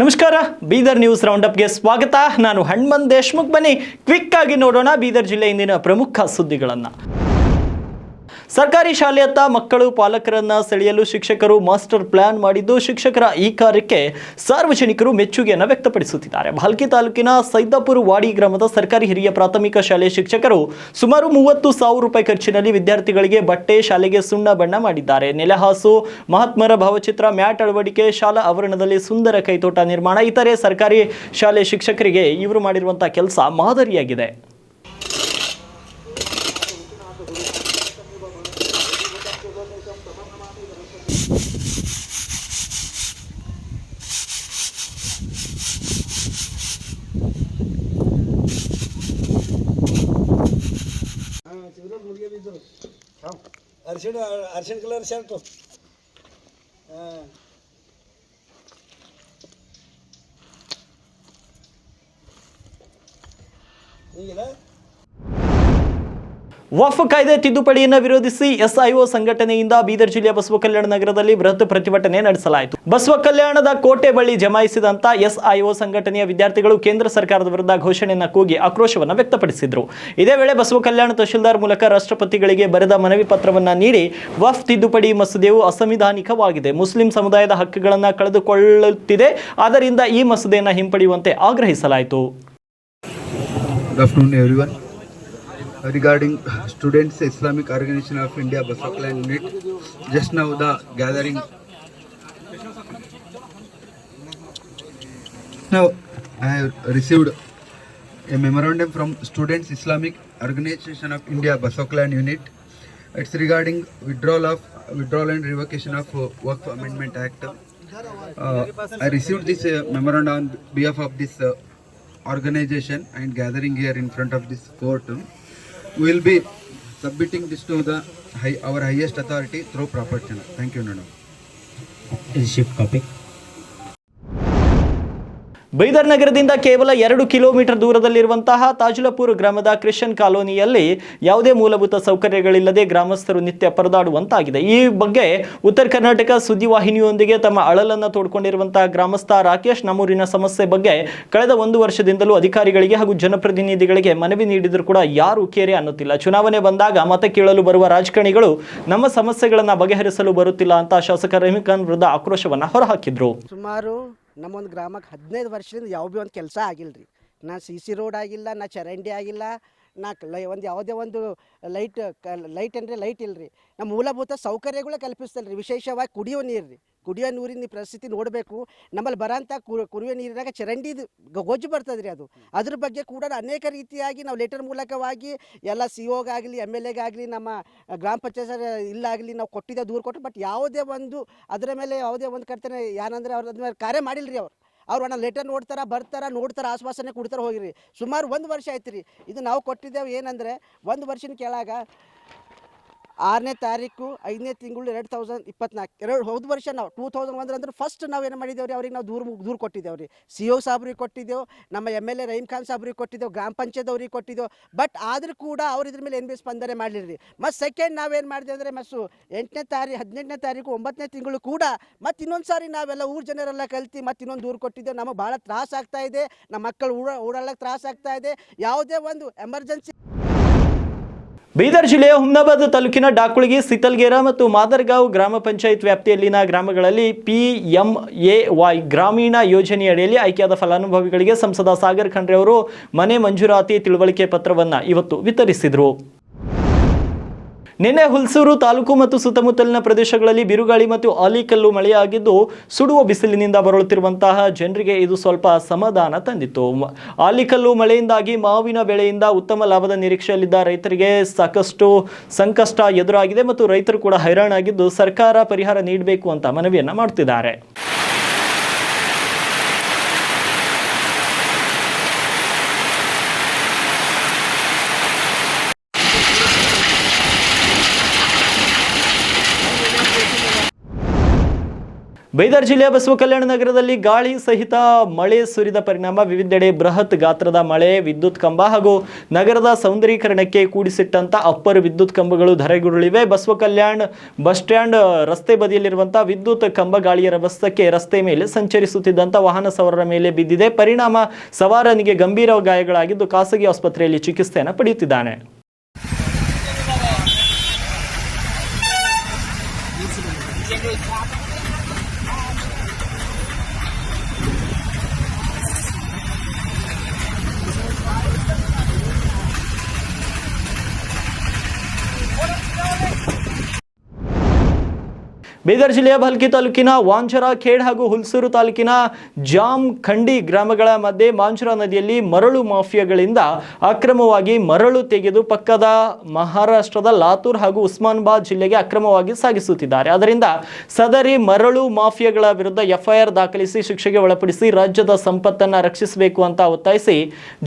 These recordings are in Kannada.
ನಮಸ್ಕಾರ ಬೀದರ್ ನ್ಯೂಸ್ ರೌಂಡಪ್ಗೆ ಸ್ವಾಗತ ನಾನು ಹಣ್ಮನ್ ದೇಶ್ಮುಖ್ ಬನ್ನಿ ಕ್ವಿಕ್ ಆಗಿ ನೋಡೋಣ ಬೀದರ್ ಜಿಲ್ಲೆ ಇಂದಿನ ಪ್ರಮುಖ ಸುದ್ದಿಗಳನ್ನು ಸರ್ಕಾರಿ ಶಾಲೆಯತ್ತ ಮಕ್ಕಳು ಪಾಲಕರನ್ನ ಸೆಳೆಯಲು ಶಿಕ್ಷಕರು ಮಾಸ್ಟರ್ ಪ್ಲಾನ್ ಮಾಡಿದ್ದು ಶಿಕ್ಷಕರ ಈ ಕಾರ್ಯಕ್ಕೆ ಸಾರ್ವಜನಿಕರು ಮೆಚ್ಚುಗೆಯನ್ನು ವ್ಯಕ್ತಪಡಿಸುತ್ತಿದ್ದಾರೆ ಭಾಲ್ಕಿ ತಾಲೂಕಿನ ಸೈದಾಪುರ ವಾಡಿ ಗ್ರಾಮದ ಸರ್ಕಾರಿ ಹಿರಿಯ ಪ್ರಾಥಮಿಕ ಶಾಲೆಯ ಶಿಕ್ಷಕರು ಸುಮಾರು ಮೂವತ್ತು ಸಾವಿರ ರೂಪಾಯಿ ಖರ್ಚಿನಲ್ಲಿ ವಿದ್ಯಾರ್ಥಿಗಳಿಗೆ ಬಟ್ಟೆ ಶಾಲೆಗೆ ಸುಣ್ಣ ಬಣ್ಣ ಮಾಡಿದ್ದಾರೆ ನೆಲಹಾಸು ಮಹಾತ್ಮರ ಭಾವಚಿತ್ರ ಮ್ಯಾಟ್ ಅಳವಡಿಕೆ ಶಾಲಾ ಆವರಣದಲ್ಲಿ ಸುಂದರ ಕೈತೋಟ ನಿರ್ಮಾಣ ಇತರೆ ಸರ್ಕಾರಿ ಶಾಲೆ ಶಿಕ್ಷಕರಿಗೆ ಇವರು ಮಾಡಿರುವಂತಹ ಕೆಲಸ ಮಾದರಿಯಾಗಿದೆ ಅರ್ಶಿಣ ಅರ್ಶಿಣ ಕಲರ್ ಶರ್ಟು ಹಾಂ ಹೀಗಿಲ್ಲ ವಫ್ ಕಾಯ್ದೆ ತಿದ್ದುಪಡಿಯನ್ನು ವಿರೋಧಿಸಿ ಎಸ್ಐಒ ಸಂಘಟನೆಯಿಂದ ಬೀದರ್ ಜಿಲ್ಲೆಯ ಬಸವ ಕಲ್ಯಾಣ ನಗರದಲ್ಲಿ ಬೃಹತ್ ಪ್ರತಿಭಟನೆ ನಡೆಸಲಾಯಿತು ಬಸವ ಕಲ್ಯಾಣದ ಕೋಟೆ ಬಳಿ ಜಮಾಯಿಸಿದಂತ ಎಸ್ಐಒ ಸಂಘಟನೆಯ ವಿದ್ಯಾರ್ಥಿಗಳು ಕೇಂದ್ರ ಸರ್ಕಾರದ ವಿರುದ್ಧ ಘೋಷಣೆಯನ್ನು ಕೂಗಿ ಆಕ್ರೋಶವನ್ನು ವ್ಯಕ್ತಪಡಿಸಿದರು ಇದೇ ವೇಳೆ ಬಸವ ಕಲ್ಯಾಣ ತಹಶೀಲ್ದಾರ್ ಮೂಲಕ ರಾಷ್ಟ್ರಪತಿಗಳಿಗೆ ಬರೆದ ಮನವಿ ಪತ್ರವನ್ನು ನೀಡಿ ವಫ್ ತಿದ್ದುಪಡಿ ಮಸೂದೆಯು ಅಸಂವಿಧಾನಿಕವಾಗಿದೆ ಮುಸ್ಲಿಂ ಸಮುದಾಯದ ಹಕ್ಕುಗಳನ್ನು ಕಳೆದುಕೊಳ್ಳುತ್ತಿದೆ ಆದ್ದರಿಂದ ಈ ಮಸೂದೆಯನ್ನು ಹಿಂಪಡೆಯುವಂತೆ ಆಗ್ರಹಿಸಲಾಯಿತು regarding Students Islamic Organization of India Basaklan unit. Just now the gathering. Now I have received a memorandum from Students Islamic Organization of India Basaklan unit. It's regarding withdrawal of withdrawal and revocation of uh, Work Amendment Act. Uh, I received this uh, memorandum on behalf of this uh, organization and gathering here in front of this court. We will be submitting this to the our highest authority through proper channel. Thank you, Nano. Is ship copy? ಬೈದರ್ ನಗರದಿಂದ ಕೇವಲ ಎರಡು ಕಿಲೋಮೀಟರ್ ದೂರದಲ್ಲಿರುವಂತಹ ತಾಜುಲಪುರ ಗ್ರಾಮದ ಕ್ರಿಶ್ಚಿಯನ್ ಕಾಲೋನಿಯಲ್ಲಿ ಯಾವುದೇ ಮೂಲಭೂತ ಸೌಕರ್ಯಗಳಿಲ್ಲದೆ ಗ್ರಾಮಸ್ಥರು ನಿತ್ಯ ಪರದಾಡುವಂತಾಗಿದೆ ಈ ಬಗ್ಗೆ ಉತ್ತರ ಕರ್ನಾಟಕ ಸುದ್ದಿವಾಹಿನಿಯೊಂದಿಗೆ ತಮ್ಮ ಅಳಲನ್ನು ತೋಡ್ಕೊಂಡಿರುವಂತಹ ಗ್ರಾಮಸ್ಥ ರಾಕೇಶ್ ನಮ್ಮೂರಿನ ಸಮಸ್ಯೆ ಬಗ್ಗೆ ಕಳೆದ ಒಂದು ವರ್ಷದಿಂದಲೂ ಅಧಿಕಾರಿಗಳಿಗೆ ಹಾಗೂ ಜನಪ್ರತಿನಿಧಿಗಳಿಗೆ ಮನವಿ ನೀಡಿದರೂ ಕೂಡ ಯಾರು ಕೇರೆ ಅನ್ನುತ್ತಿಲ್ಲ ಚುನಾವಣೆ ಬಂದಾಗ ಮತ ಕೇಳಲು ಬರುವ ರಾಜಕಾರಣಿಗಳು ನಮ್ಮ ಸಮಸ್ಯೆಗಳನ್ನು ಬಗೆಹರಿಸಲು ಬರುತ್ತಿಲ್ಲ ಅಂತ ಶಾಸಕ ರಮಿಕಾಂತ್ ವಿರುದ್ಧ ಆಕ್ರೋಶವನ್ನು ಹೊರಹಾಕಿದ್ರು ಸುಮಾರು ನಮ್ಮೊಂದು ಗ್ರಾಮಕ್ಕೆ ಹದಿನೈದು ವರ್ಷದಿಂದ ಯಾವ ಭೀ ಒಂದು ಕೆಲಸ ಆಗಿಲ್ಲ ರೀ ನಾ ಸಿ ಸಿ ರೋಡ್ ಆಗಿಲ್ಲ ನಾ ಚರಂಡಿ ಆಗಿಲ್ಲ ನಾಲ್ಕು ಲೈ ಒಂದು ಯಾವುದೇ ಒಂದು ಲೈಟ್ ಕ ಲೈಟ್ ಅಂದರೆ ಲೈಟ್ ಇಲ್ಲರಿ ನಮ್ಮ ಮೂಲಭೂತ ಸೌಕರ್ಯಗಳು ಕಲ್ಪಿಸ್ತಲ್ಲ ರೀ ವಿಶೇಷವಾಗಿ ಕುಡಿಯೋ ನೀರು ರೀ ಕುಡಿಯೋ ನೀರಿನ ಪರಿಸ್ಥಿತಿ ನೋಡಬೇಕು ನಮ್ಮಲ್ಲಿ ಬರೋಂಥ ಕುಡಿಯೋ ನೀರಿನಾಗ ಚರಂಡಿದು ಗೊಜ್ಜು ಬರ್ತದೆ ರೀ ಅದು ಅದ್ರ ಬಗ್ಗೆ ಕೂಡ ಅನೇಕ ರೀತಿಯಾಗಿ ನಾವು ಲೆಟರ್ ಮೂಲಕವಾಗಿ ಎಲ್ಲ ಸಿ ಆಗಲಿ e ಎಮ್ ಎಲ್ ಎಗಾಗಲಿ ನಮ್ಮ ಗ್ರಾಮ ಪಂಚಾಯತ್ ಇಲ್ಲಾಗಲಿ ನಾವು ಕೊಟ್ಟಿದ್ದ ದೂರು ಕೊಟ್ಟು ಬಟ್ ಯಾವುದೇ ಒಂದು ಅದರ ಮೇಲೆ ಯಾವುದೇ ಒಂದು ಕರ್ತನೆ ಯಾರಂದ್ರೆ ಅವ್ರ ಅದ್ರ ಮೇಲೆ ಕಾರ್ಯ ಮಾಡಿಲ್ಲ ರೀ ಅವ್ರು ಅವ್ರು ಅಣ್ಣ ಲೆಟರ್ ನೋಡ್ತಾರೆ ಬರ್ತಾರೆ ನೋಡ್ತಾರೆ ಆಶ್ವಾಸನೆ ಕೊಡ್ತಾರೆ ಹೋಗಿರಿ ಸುಮಾರು ಒಂದು ವರ್ಷ ಆಯ್ತು ರೀ ಇದು ನಾವು ಕೊಟ್ಟಿದ್ದೇವೆ ಏನಂದರೆ ಒಂದು ವರ್ಷನ ಕೆಳಗೆ ಆರನೇ ತಾರೀಕು ಐದನೇ ತಿಂಗಳು ಎರಡು ತೌಸಂಡ್ ಇಪ್ಪತ್ನಾಲ್ಕು ಎರಡು ಹೋದ ವರ್ಷ ನಾವು ಟೂ ತೌಸಂಡ್ ಒಂದ್ರೆ ಅಂದ್ರೆ ಫಸ್ಟ್ ನಾವು ಏನು ಮಾಡಿದ್ದೇವೆ ರೀ ಅವ್ರಿಗೆ ನಾವು ದೂರು ದೂರು ಕೊಟ್ಟಿದ್ದೇವೆ ರೀ ಸಿ ಒ e ಸಾಬ್ರಿಗೆ ಕೊಟ್ಟಿದ್ದೆವು ನಮ್ಮ M L A Rahim Khan ಸಾಬ್ರಿಗೆ ಕೊಟ್ಟಿದ್ದೆವು ಗ್ರಾಮ ಪಂಚಾಯತ್ ಅವ್ರಿಗೆ ಕೊಟ್ಟಿದ್ದೆವು ಬಟ್ ಆದರೂ ಕೂಡ ಅವ್ರು ಇದ್ರ ಮೇಲೆ ಏನು ಬಿ ಸ್ಪಂದನೆ ಮಾಡಲಿಲ್ಲ ರೀ ಮತ್ತು ಸೆಕೆಂಡ್ ನಾವೇನು ಮಾಡಿದೆ ಅಂದರೆ ಮಸ್ಸು ಎಂಟನೇ ತಾರೀಕು ಹದಿನೆಂಟನೇ ತಾರೀಕು ಒಂಬತ್ತನೇ ತಿಂಗಳು ಕೂಡ ಮತ್ತು ಇನ್ನೊಂದು ಸಾರಿ ನಾವೆಲ್ಲ ಊರು ಜನರೆಲ್ಲ ಕಲ್ತಿ ಮತ್ತು ಇನ್ನೊಂದು ದೂರು ಕೊಟ್ಟಿದ್ದೆವು ನಮಗೆ ಭಾಳ ತ್ರಾಸ ಆಗ್ತಾ ಇದೆ ನಮ್ಮ ಮಕ್ಕಳು ಊಡ ಊಡಲ್ಲಕ್ಕೆ ತ್ರಾಸ ಆಗ್ತಾ ಇದೆ ಯಾವುದೇ ಒಂದು ಎಮರ್ಜೆನ್ಸಿ ಬೀದರ್ ಜಿಲ್ಲೆಯ ಹುಮ್ನಾಬಾದ್ ತಾಲೂಕಿನ ಡಾಕುಳಗಿ ಸಿತಲ್ಗೇರಾ ಮತ್ತು ಮಾದರ್ಗಾಂವ್ ಗ್ರಾಮ ಪಂಚಾಯತ್ ವ್ಯಾಪ್ತಿಯಲ್ಲಿನ ಗ್ರಾಮಗಳಲ್ಲಿ ಪಿ ಎಂ ಎ ವೈ ಗ್ರಾಮೀಣ ಯೋಜನೆಯಡಿಯಲ್ಲಿ ಆಯ್ಕೆಯಾದ ಫಲಾನುಭವಿಗಳಿಗೆ ಸಂಸದ ಸಾಗರ್ ಖಂಡ್ರೆ ಅವರು ಮನೆ ಮಂಜೂರಾತಿ ತಿಳುವಳಿಕೆ ಪತ್ರವನ್ನು ಇವತ್ತು ವಿತರಿಸಿದರು ನಿನ್ನೆ ಹುಲ್ಸೂರು ತಾಲೂಕು ಮತ್ತು ಸುತ್ತಮುತ್ತಲಿನ ಪ್ರದೇಶಗಳಲ್ಲಿ ಬಿರುಗಾಳಿ ಮತ್ತು ಆಲಿಕಲ್ಲು ಮಳೆಯಾಗಿದ್ದು ಸುಡುವ ಬಿಸಿಲಿನಿಂದ ಬರಳುತ್ತಿರುವಂತಹ ಜನರಿಗೆ ಇದು ಸ್ವಲ್ಪ ಸಮಾಧಾನ ತಂದಿತ್ತು ಆಲಿಕಲ್ಲು ಮಳೆಯಿಂದಾಗಿ ಮಾವಿನ ಬೆಳೆಯಿಂದ ಉತ್ತಮ ಲಾಭದ ನಿರೀಕ್ಷೆಯಲ್ಲಿದ್ದ ರೈತರಿಗೆ ಸಾಕಷ್ಟು ಸಂಕಷ್ಟ ಎದುರಾಗಿದೆ ಮತ್ತು ರೈತರು ಕೂಡ ಹೈರಾಣಾಗಿದ್ದು ಸರ್ಕಾರ ಪರಿಹಾರ ನೀಡಬೇಕು ಅಂತ ಮನವಿಯನ್ನು ಮಾಡುತ್ತಿದ್ದಾರೆ ಬೈದರ್ ಜಿಲ್ಲೆಯ ಬಸವ ಕಲ್ಯಾಣ ನಗರದಲ್ಲಿ ಗಾಳಿ ಸಹಿತ ಮಳೆ ಸುರಿದ ಪರಿಣಾಮ ವಿವಿಧೆಡೆ ಬೃಹತ್ ಗಾತ್ರದ ಮಳೆ ವಿದ್ಯುತ್ ಕಂಬ ಹಾಗೂ ನಗರದ ಸೌಂದರೀಕರಣಕ್ಕೆ ಕೂಡಿಸಿಟ್ಟಂತ ಅಪ್ಪರ್ ವಿದ್ಯುತ್ ಕಂಬಗಳು ಧರೆಗುರುಳಿವೆ ಬಸವ ಕಲ್ಯಾಣ್ ಬಸ್ ಸ್ಟ್ಯಾಂಡ್ ರಸ್ತೆ ಬದಿಯಲ್ಲಿರುವಂತಹ ವಿದ್ಯುತ್ ಕಂಬ ಗಾಳಿಯ ರಭಸಕ್ಕೆ ರಸ್ತೆ ಮೇಲೆ ಸಂಚರಿಸುತ್ತಿದ್ದಂತಹ ವಾಹನ ಸವಾರರ ಮೇಲೆ ಬಿದ್ದಿದೆ ಪರಿಣಾಮ ಸವಾರನಿಗೆ ಗಂಭೀರ ಗಾಯಗಳಾಗಿದ್ದು ಖಾಸಗಿ ಆಸ್ಪತ್ರೆಯಲ್ಲಿ ಚಿಕಿತ್ಸೆಯನ್ನು ಪಡೆಯುತ್ತಿದ್ದಾನೆ ಬೀದರ್ ಜಿಲ್ಲೆಯ ಭಲ್ಕಿ ತಾಲೂಕಿನ ವಾಂಚರ ಖೇಡ್ ಹಾಗೂ ಹುಲ್ಸೂರು ತಾಲೂಕಿನ ಜಾಮ್ ಖಂಡಿ ಗ್ರಾಮಗಳ ಮಧ್ಯೆ ಮಾಂಚುರ ನದಿಯಲ್ಲಿ ಮರಳು ಮಾಫಿಯಾಗಳಿಂದ ಅಕ್ರಮವಾಗಿ ಮರಳು ತೆಗೆದು ಪಕ್ಕದ ಮಹಾರಾಷ್ಟ್ರದ ಲಾತೂರ್ ಹಾಗೂ ಉಸ್ಮಾನಾಬಾದ್ ಜಿಲ್ಲೆಗೆ ಅಕ್ರಮವಾಗಿ ಸಾಗಿಸುತ್ತಿದ್ದಾರೆ ಅದರಿಂದ ಸದರಿ ಮರಳು ಮಾಫಿಯಾಗಳ ವಿರುದ್ಧ ಎಫ್ಐಆರ್ ದಾಖಲಿಸಿ ಶಿಕ್ಷೆಗೆ ಒಳಪಡಿಸಿ ರಾಜ್ಯದ ಸಂಪತ್ತನ್ನು ರಕ್ಷಿಸಬೇಕು ಅಂತ ಒತ್ತಾಯಿಸಿ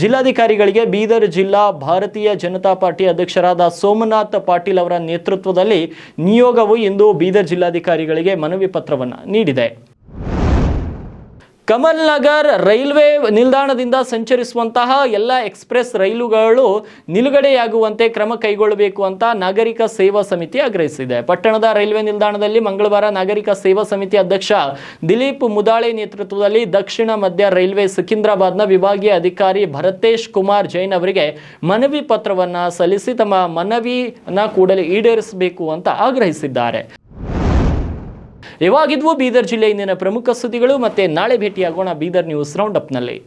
ಜಿಲ್ಲಾಧಿಕಾರಿಗಳಿಗೆ ಬೀದರ್ ಜಿಲ್ಲಾ ಭಾರತೀಯ ಜನತಾ ಪಾರ್ಟಿ ಅಧ್ಯಕ್ಷರಾದ ಸೋಮನಾಥ್ ಪಾಟೀಲ್ ಅವರ ನೇತೃತ್ವದಲ್ಲಿ ನಿಯೋಗವು ಇಂದು ಬೀದರ್ ಜಿಲ್ಲಾಧಿಕಾರಿ ಅಧಿಕಾರಿಗಳಿಗೆ ಮನವಿ ಪತ್ರವನ್ನು ನೀಡಿದೆ ಕಮಲ್ ನಗರ್ ರೈಲ್ವೆ ನಿಲ್ದಾಣದಿಂದ ಸಂಚರಿಸುವಂತಹ ಎಲ್ಲ ಎಕ್ಸ್ಪ್ರೆಸ್ ರೈಲುಗಳು ನಿಲುಗಡೆಯಾಗುವಂತೆ ಕ್ರಮ ಕೈಗೊಳ್ಳಬೇಕು ಅಂತ ನಾಗರಿಕ ಸೇವಾ ಸಮಿತಿ ಆಗ್ರಹಿಸಿದೆ ಪಟ್ಟಣದ ರೈಲ್ವೆ ನಿಲ್ದಾಣದಲ್ಲಿ ಮಂಗಳವಾರ ನಾಗರಿಕ ಸೇವಾ ಸಮಿತಿ ಅಧ್ಯಕ್ಷ ದಿಲೀಪ್ ಮುದಾಳೆ ನೇತೃತ್ವದಲ್ಲಿ ದಕ್ಷಿಣ ಮಧ್ಯ ರೈಲ್ವೆ ಸಿಕಿಂದ್ರಾಬಾದ್ನ ವಿಭಾಗೀಯ ಅಧಿಕಾರಿ ಭರತೇಶ್ ಕುಮಾರ್ ಜೈನ್ ಅವರಿಗೆ ಮನವಿ ಪತ್ರವನ್ನು ಸಲ್ಲಿಸಿ ತಮ್ಮ ಮನವಿನ ಕೂಡಲೇ ಈಡೇರಿಸಬೇಕು ಅಂತ ಆಗ್ರಹಿಸಿದ್ದಾರೆ ಇವಾಗಿದ್ವು ಬೀದರ್ ಜಿಲ್ಲೆಯಿಂದಿನ ಪ್ರಮುಖ ಸುದ್ದಿಗಳು ಮತ್ತೆ ನಾಳೆ ಭೇಟಿಯಾಗೋಣ ಬೀದರ್ ನ್ಯೂಸ್ ರೌಂಡ್ ಅಪ್ನಲ್ಲಿ